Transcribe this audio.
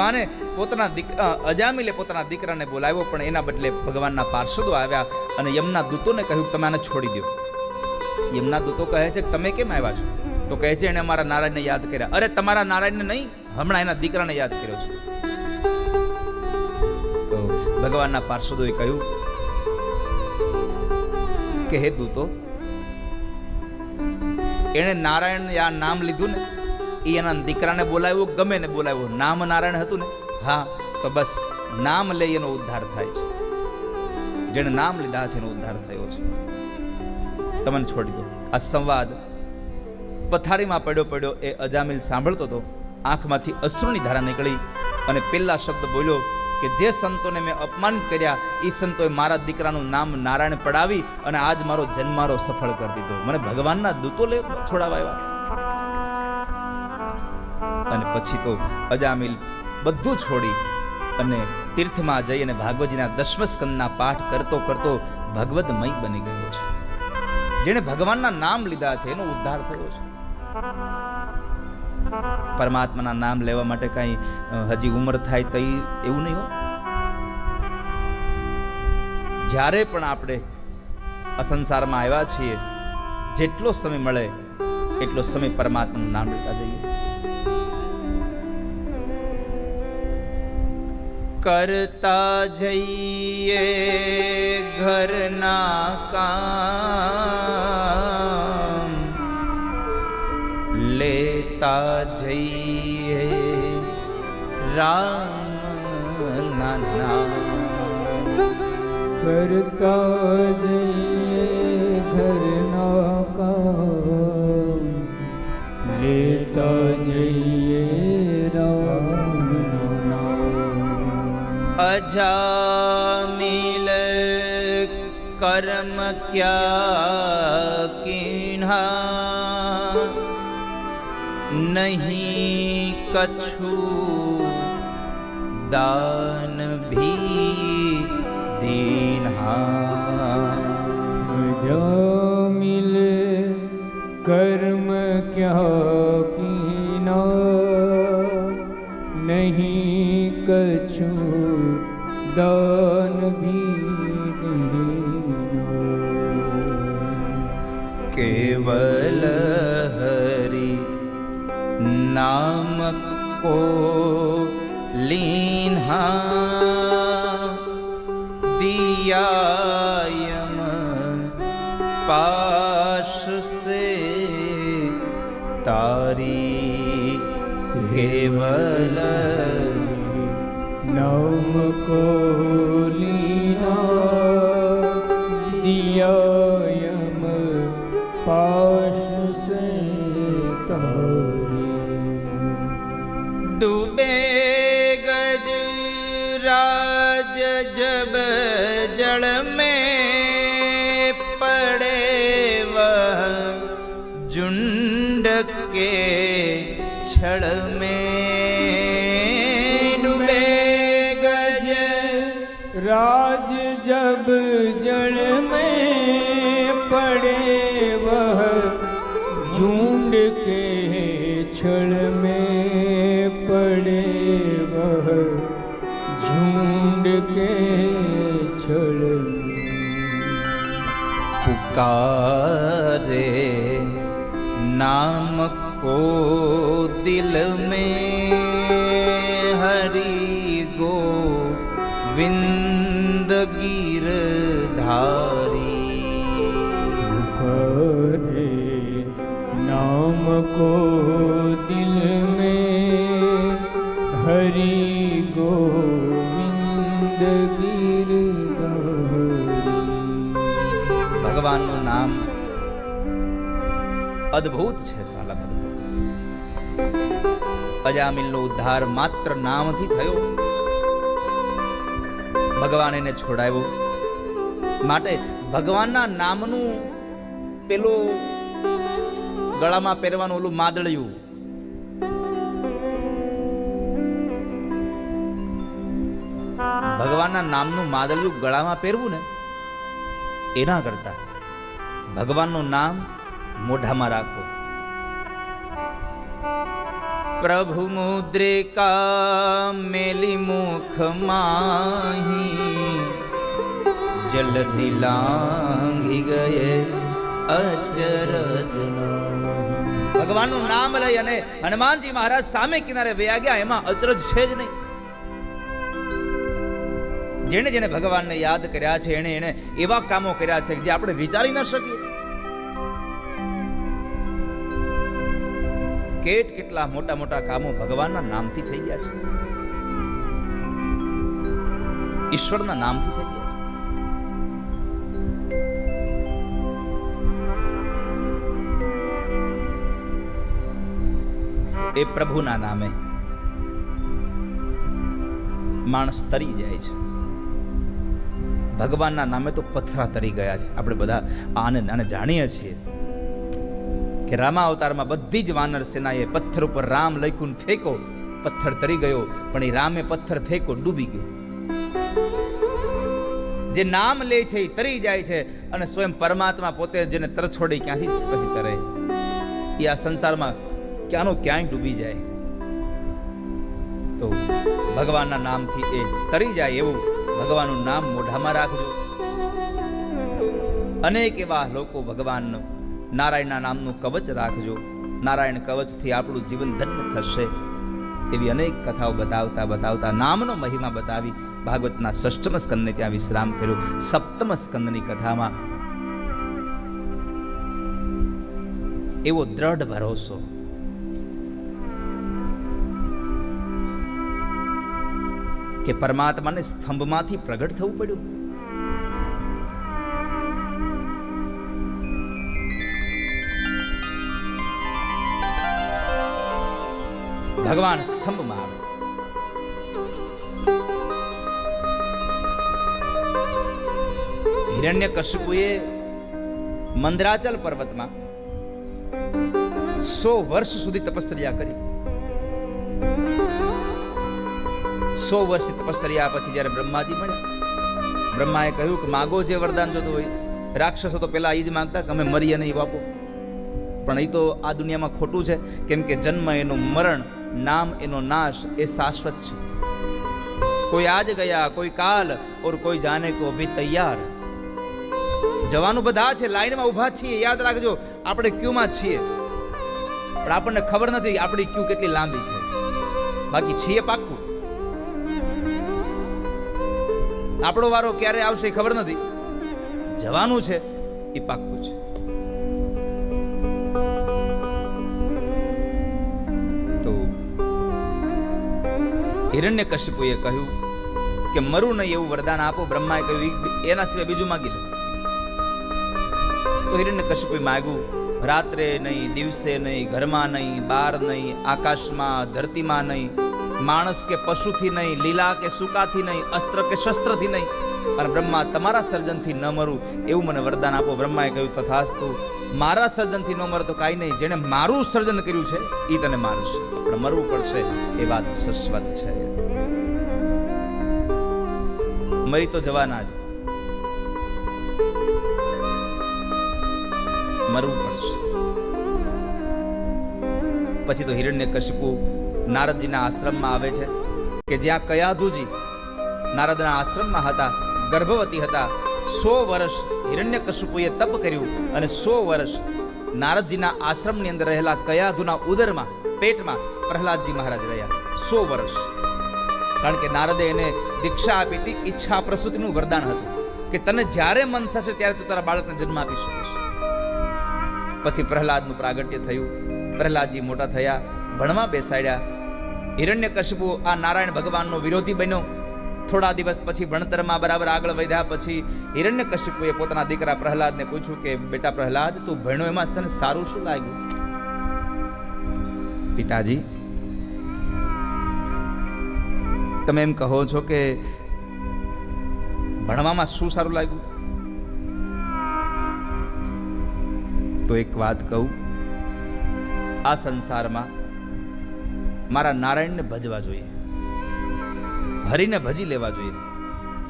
ભગવાને પોતાના દીક અજામિલે પોતાના દીકરાને બોલાવ્યો, પણ એના બદલે ભગવાનના પાર્ષદો આવ્યા અને યમના દૂતોને કહ્યું કે તમે આને છોડી દો યમના દૂતો કહે છે કે તમે કેમ આવ્યા છો? તો કહે છે એણે અમારા નારાયણને યાદ કર્યા. અરે, તમારા નારાયણને નહીં, હમણાં એના દીકરાને યાદ કર્યો છે. તો ભગવાનના પાર્ષદોએ કહ્યું કે હે દૂતો, એણે નારાયણ આ નામ લીધું ને એ એના દીકરાને બોલાવ્યો, ગમે ને બોલાવ્યો. નામ નારાયણ હતું ને? હા, તો બસ નામ લઈ એનો ઉદ્ધાર થાય છે. જેણે નામ લીધા છે એનો ઉદ્ધાર થયો છે. તમને છોડી દો. આ સંવાદ પથારીમાં પડ્યો પડ્યો એ અજામિલ સાંભળતો હતો. આંખમાંથી અશ્રુની ધારા નીકળી અને પેલા શબ્દ બોલ્યો કે જે સંતોને મેં અપમાનિત કર્યા એ સંતોએ મારા દીકરાનું નામ નારાયણ પડાવી અને આજ મારો જન્મારો સફળ કરી દીધો. મને ભગવાનના દૂતો લે છોડાવા આવ્યા. અને પછી તો અજામિલ બધું છોડી અને તીર્થમાં જઈ અને ભાગવતજીના દસમ સ્કંદના પાઠ કરતો કરતો ભગવદમય બની ગયો છે. જેણે ભગવાનના નામ લીધા છે, એનો ઉદ્ધાર થયો છે. પરમાત્માના નામ લેવા માટે કઈ હજી ઉંમર થાય તો એવું નહીં હોય જ્યારે પણ આપણે આ સંસારમાં આવ્યા છીએ, જેટલો સમય મળે, એટલો સમય પરમાત્માનું નામ લેતા જઈએ. કરતા જઈએ ઘરના કામ લેતા જઈએ રામ નાના કરતા જઈએ ઘરના કામ લેતા જઈએ अजा मिल कर्म क्या किन्हा नहीं कछु दान भी दीन्हा जो मिल कर्म क्या किन्हा नहीं कछु दान भी केवल हरि नाम को लीन्हा छड़ में डूबे गज राज जब जड़ में पड़े वह झुंड के छड़ में पड़े वह झुंड के छड़ में पुकारे नाम को दिल में हरि गो विंद गिरधारी पुकारे नाम को दिल में हरि गोविंद गिरधारी ભગવાનનું નામ અદ્ભુત છે સાલા ભક્તો અજામિલનો ઉદ્ધાર માત્ર નામથી થયો. ભગવાન એને છોડાવ્યો. માટે ભગવાનના નામનું પેલું ગળામાં પહેરવાનું ઓલું માદળિયું. ભગવાનના નામનું માદળિયું ગળામાં પહેરવું ને, એના કરતા ભગવાનનું નામ મોઢામાં રાખો. પ્રભુ મુદ્રિકા મુખ માહી. જલતી લાંઘી ગયે અચરજ. ભગવાનનું નામ લઈ અને હનુમાનજી મહારાજ સામે કિનારે વયા ગયા, એમાં અચરજ છે જ નહીં. જેણે જેણે ભગવાનને યાદ કર્યા છે, એણે એણે એવા કામો કર્યા છે, જે આપણે વિચારી ન શકીએ. કેટ કેટલા મોટા મોટા કામો ભગવાનના નામથી થઈ ગયા છે. ઈશ્વરના નામથી થઈ ગયા છે. એ પ્રભુના નામે માણસ તરી જાય છે. ભગવાનના નામે તો પથરા તરી ગયા છે. આપણે બધા આને આને જાણીએ છીએ. કે રામા અવતારમાં બધી જ વાનર સેનાએ પથ્થર ઉપર રામ લખ્યું ફેંકો પથ્થર તરી ગયો, પણ એ રામે પથ્થર ફેંકો ડૂબી ગયો. જે નામ લે છે એ તરી જાય છે અને સ્વયં પરમાત્મા પોતે જેને તરછોડી ક્યાંથી પછી તરે. એ આ સંસારમાં ક્યાંનો ક્યાંય ડૂબી જાય. તો ભગવાનના નામથી એ તરી જાય એવું ભગવાનનું નામ મોઢામાં રાખજો. અનેક એવા લોકો ભગવાનનું નારાયણના નામનું કવચ રાખજો. નારાયણ કવચથી આપણું જીવન ધન્ય થશે. એવી અનેક કથાઓ બતાવતા બતાવતા, નામનો મહિમા બતાવી ભાગવતના ષષ્ઠમ સ્કંદને ત્યાં વિશ્રામ કર્યો. સપ્તમ સ્કંદની કથામાં એવો દ્રઢ ભરોસો. કે પરમાત્માને સ્તંભમાંથી પ્રગટ થવું પડ્યું. ભગવાન સ્તંભમાં આવે. હિરણ્ય કશ્યપુએ મંદરાચલ પર્વતમાં સો વર્ષ સુધી તપશ્ચર્યા કરી. સો વર્ષની તપશ્ચર્યા પછી જ્યારે બ્રહ્માજી મળ્યા, બ્રહ્માએ કહ્યું કે માગો જે વરદાન જોતું હોય, રાક્ષસો તો પેલા એ જ માંગતા કે અમે મરીએ નહીં વાપો. પણ એ તો આ દુનિયામાં ખોટું છે, કેમ કે જન્મ એનું મરણ નામ એનો નાશ એ શાશ્વત છે. કોઈ આજ ગયા, કોઈ કાલ, ઓર કોઈ જાને કો અભી તૈયાર. જવાનું બધા છે, લાઈનમાં ઊભા છીએ, યાદ રાખજો, આપણે ક્યુમાં છીએ. પણ આપણને ખબર નથી આપણી ક્યુ કેટલી લાંબી છે. બાકી છીએ પાક્કું. આપણો વારો ક્યારે આવશે એ ખબર નથી. જવાનું છે એ પાક્કું છે. હિરણ્ય કશ્યપુએ કહ્યું કે મરું નહીં એવું વરદાન આપો, બ્રહ્માએ કહ્યું એના સિવાય બીજું માગી લો. તો હિરણ્ય કશ્યપુએ માગ્યું, રાત્રે નહીં, દિવસે નહીં, ઘરમાં નહીં, બહાર નહીં, આકાશમાં, ધરતીમાં નહીં, માણસ કે પશુથી નહીં, લીલા કે સુકાથી નહીં, અસ્ત્ર કે શસ્ત્રથી નહીં અને બ્રહ્મા તમારા સર્જનથી ન મરું એવું મને વરદાન આપો. બ્રહ્માએ કહ્યું તથાસ્તુ મારા સર્જનથી ન મરે તો કાંઈ નહીં. જેણે મારું સર્જન કર્યું છે એ તને મારશે પણ મરવું પડશે એ વાત શશ્વત છે. મરી તો જવાના જ. મરવું પડશે. પછી તો હિરણ્ય કશિપુ નારદજીના આશ્રમમાં આવે છે, કે જ્યાં કયાધુજી નારદના આશ્રમમાં હતા ગર્ભવતી હતા. સો વર્ષ હિરણ્ય કશિપુએ તપ કર્યું અને સો વર્ષ નારદજીના આશ્રમની અંદર રહેલા કયાધુના ઉદરમાં, પેટમાં પ્રહલાદજી મહારાજ રહ્યા. સો વર્ષ. કારણ કે નારદે એને દીક્ષા આપી હતી, ઈચ્છા પ્રસૂતિનું વરદાન હતું કે તને જ્યારે મન થશે ત્યારે તું તારા બાળકને જન્મ આપી શકીશ. પછી પ્રહલાદનું પ્રાગટ્ય થયું. પ્રહલાદજી મોટા થયા, ભણવા બેસાડ્યા. હિરણ્યકશિપુ આ નારાયણ ભગવાનનો વિરોધી બન્યો. થોડા દિવસ પછી ભણતરમાં બરાબર આગળ વધ્યા પછી હિરણ્ય કશ્યપુએ પોતાના દીકરા પ્રહલાદને પૂછ્યું કે, બેટા પ્રહલાદ, તું ભણ્યો એમાં તને સારું શું લાગ્યું? પિતાજી. તમે એમ કહો છો કે ભણવામાં શું સારું લાગ્યું? તો એક વાત કહું. આ સંસારમાં મારા નારાયણને ભજવા જોઈએ. હરીને ભજી લેવા જોઈએ.